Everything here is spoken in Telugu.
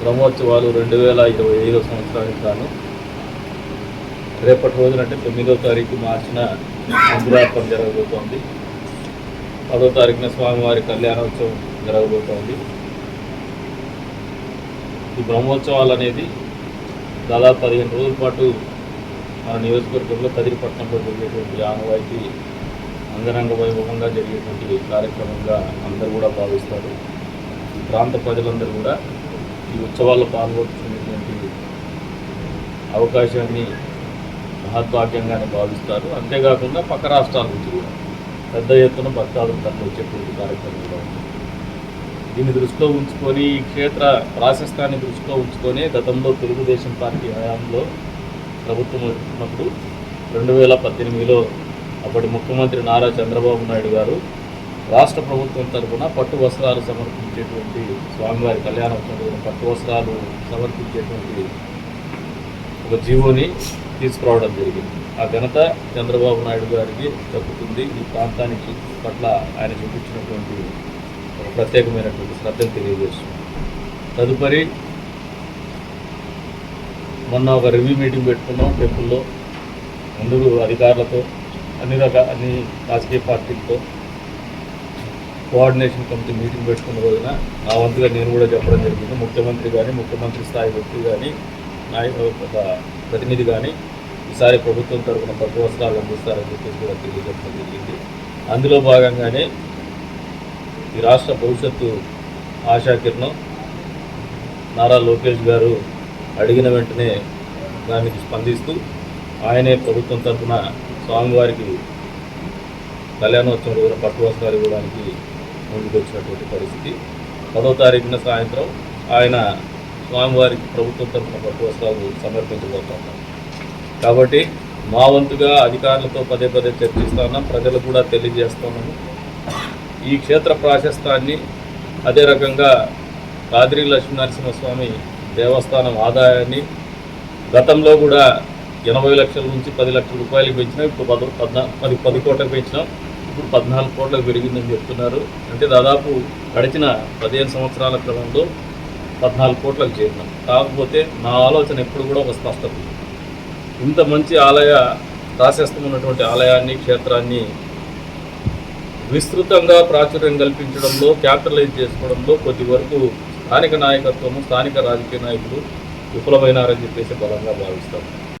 బ్రహ్మోత్సవాలు రెండు వేల ఇరవై ఐదో సంవత్సరానికి గాను. రేపటి రోజున అంటే తొమ్మిదో తారీఖు మార్చిన అంకురార్పణ జరగబోతోంది. పదో తారీఖున స్వామివారి కళ్యాణోత్సవం జరగబోతోంది. ఈ బ్రహ్మోత్సవాలు అనేది దాదాపు పదిహేను రోజుల పాటు మన నియోజకవర్గంలో కదిరిపట్నంలో జరిగేటువంటి ఆనవాయితీ అంగరంగ వైభవంగా జరిగేటువంటి కార్యక్రమంగా అందరూ కూడా భావిస్తారు. ఈ ప్రాంత ప్రజలందరూ కూడా ఈ ఉత్సవాల్లో పాల్గొంటున్నటువంటి అవకాశాన్ని మహద్భాగ్యంగానే భావిస్తారు. అంతేకాకుండా పక్క రాష్ట్రాల నుంచి పెద్ద ఎత్తున భక్తాదులు తరలి వచ్చేటువంటి కార్యక్రమం కూడా దీన్ని దృష్టిలో ఉంచుకొని ఈ క్షేత్ర ప్రాశస్తాన్ని దృష్టిలో ఉంచుకొని గతంలో తెలుగుదేశం పార్టీ హయాంలో ప్రభుత్వం వచ్చినప్పుడు రెండు వేల పద్దెనిమిదిలో అప్పటి ముఖ్యమంత్రి నారా చంద్రబాబు నాయుడు గారు రాష్ట్ర ప్రభుత్వం తరఫున పట్టు వస్త్రాలు సమర్పించేటువంటి స్వామివారి కళ్యాణోత్సవం పట్టు వస్త్రాలు సమర్పించేటువంటి ఒక జీవోని తీసుకురావడం జరిగింది. ఆ ఘనత చంద్రబాబు నాయుడు గారికి తప్పుతుంది ఈ ప్రాంతానికి పట్ల ఆయన చూపించినటువంటి ఒక ప్రత్యేకమైనటువంటి శ్రద్ధను తెలియజేస్తుంది తదుపరి మొన్న ఒక రివ్యూ మీటింగ్ పెట్టుకున్నాం టెంపుల్లో. ముందు అధికారులతో అన్ని రకాల అన్ని రాజకీయ పార్టీలతో. కోఆర్డినేషన్ కమిటీ మీటింగ్ పెట్టుకున్న రోజున నా వంతుగా నేను కూడా చెప్పడం జరిగింది. ముఖ్యమంత్రి కానీ ముఖ్యమంత్రి స్థాయి వ్యక్తి కానీ నాయక ప్రతినిధి కానీ ఈసారి ప్రభుత్వం తరఫున పట్టు వస్త్రాలు అందిస్తారని చెప్పేసి కూడా తెలియజెప్పడం జరిగింది. అందులో భాగంగానే ఈ రాష్ట్ర భవిష్యత్తు ఆశాకిరణం నారా లోకేష్ గారు అడిగిన వెంటనే దానికి స్పందిస్తూ ఆయనే ప్రభుత్వం తరఫున స్వామివారికి కళ్యాణోత్సవం రోజున పట్టు వస్త్రాలు ఇవ్వడానికి ముందుకు వచ్చినటువంటి పరిస్థితి. పదో తారీఖున సాయంత్రం ఆయన స్వామివారికి ప్రభుత్వం తరఫున పట్టు వస్త్రాలు కాబట్టి మా వంతుగా అధికారులతో పదే పదే చర్చిస్తున్నాం ప్రజలు కూడా తెలియజేస్తున్నాము ఈ క్షేత్ర ప్రాశస్తాన్ని అదే రకంగా కాదిరి లక్ష్మీనరసింహస్వామి దేవస్థానం ఆదాయాన్ని గతంలో కూడా ఎనభై లక్షల నుంచి పది లక్షల రూపాయలు పెంచినాం. ఇప్పుడు పద పద్నా పది పది కోట్లకు పెంచినాం. ఇప్పుడు పద్నాలుగు కోట్లకు పెరిగిందని చెప్తున్నారు. అంటే దాదాపు గడిచిన పదిహేను సంవత్సరాల క్రమంలో పద్నాలుగు కోట్లకు చేరినాం. కాకపోతే నా ఆలోచన ఎప్పుడు కూడా ఒక స్పష్టత. ఇంత మంచి ఆలయ ప్రాశస్తం ఉన్నటువంటి ఆలయాన్ని క్షేత్రాన్ని విస్తృతంగా ప్రాచుర్యం కల్పించడంలో క్యాపిటలైజ్ చేసుకోవడంలో కొద్ది వరకు స్థానిక నాయకత్వము స్థానిక రాజకీయ నాయకులు విఫలమైనారని చెప్పేసి బలంగా భావిస్తాం.